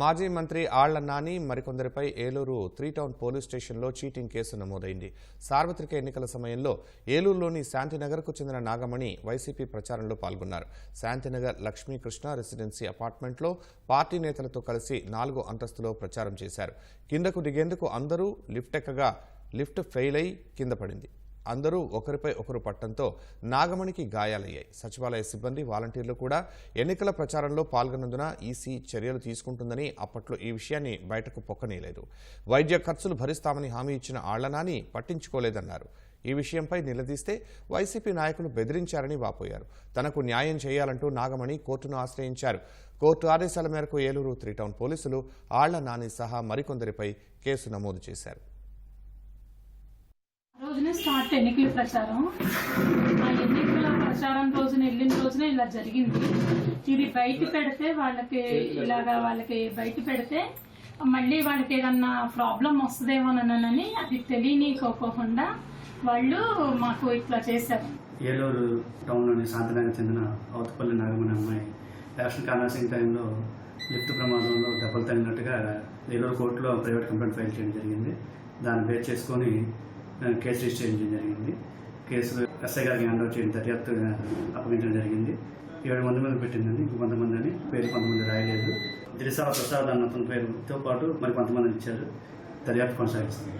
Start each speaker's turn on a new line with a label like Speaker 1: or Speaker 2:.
Speaker 1: మాజీ మంత్రి ఆళ్ళ నాని మరికొందరిపై ఏలూరు త్రీ టౌన్ పోలీస్ స్టేషన్లో చీటింగ్ కేసు నమోదైంది. సార్వత్రిక ఎన్నికల సమయంలో ఏలూరులోని శాంతినగర్కు చెందిన నాగమణి వైసీపీ ప్రచారంలో పాల్గొన్నారు. శాంతినగర్ లక్ష్మీకృష్ణ రెసిడెన్సీ అపార్ట్మెంట్లో పార్టీ నేతలతో కలిసి నాలుగు అంతస్తులో ప్రచారం చేశారు. కిందకు దిగేందుకు అందరూ లిఫ్ట్ ఎక్కగా లిఫ్ట్ ఫెయిల్ అయి కింద పడింది. అందరూ ఒకరిపై ఒకరు పట్టంతో నాగమణికి గాయాలయ్యాయి. సచివాలయ సిబ్బంది వాలంటీర్లు కూడా ఎన్నికల ప్రచారంలో పాల్గొన్నందున ఈసీ చర్యలు తీసుకుంటుందని అప్పట్లో ఈ విషయాన్ని బయటకు పొక్కనీయలేదు వైద్య ఖర్చులు భరిస్తామని హామీ ఇచ్చిన ఆళ్ళనాని పట్టించుకోలేదన్నారు. ఈ విషయంపై నిలదీస్తే వైసీపీ నాయకులు బెదిరించారని వాపోయారు. తనకు న్యాయం చేయాలంటూ నాగమణి కోర్టును ఆశ్రయించారు. కోర్టు ఆదేశాల మేరకు ఏలూరు త్రీ టౌన్ పోలీసులు ఆళ్ళ నాని సహా మరికొందరిపై కేసు నమోదు చేశారు.
Speaker 2: రోజునే స్టార్ట్ ఎన్నికల ప్రచారం. ఆ ఎన్నికల ప్రచారం రోజున వెళ్ళిన రోజున ఇలా జరిగింది. ఇది బయట పెడితే వాళ్ళకి ఇలాగా వాళ్ళకి బయట పెడితే మళ్ళీ వాళ్ళకి ఏదన్నా ప్రాబ్లం వస్తుందేమోనని అది తెలియనికోకుండా వాళ్ళు మాకు ఇట్లా చేశారు.
Speaker 3: ఏలూరు టౌన్లోని శాంతినగర్ చెందిన అవతపల్లి నాగమణి అమ్మాయి ఎలక్షన్ కాన్వాసింగ్ టైంలో లిఫ్ట్ ప్రమాదంలో దెబ్బలు తగినట్టుగా ఏలూరు కోర్టులో ప్రైవేట్ కంప్లైంట్ ఫైల్ చేయడం జరిగింది. దాన్ని బేస్ చేసుకొని కేసు రిజిస్టర్ చేయడం జరిగింది. కేసు ఎస్ఐ గారికి హ్యాండ్ ఓవర్ చేయడం దర్యాప్తు అప్పగించడం జరిగింది. ఏడు మంది మీద పెట్టిందండి. ఇంకో కొంతమంది అని పేరు కొంతమంది రాయలేదు. దిలిసా ప్రసాద్ అన్న అతని పేరుతో పాటు మరి కొంతమంది ఇచ్చారు. దర్యాప్తు కొనసాగిస్తుంది.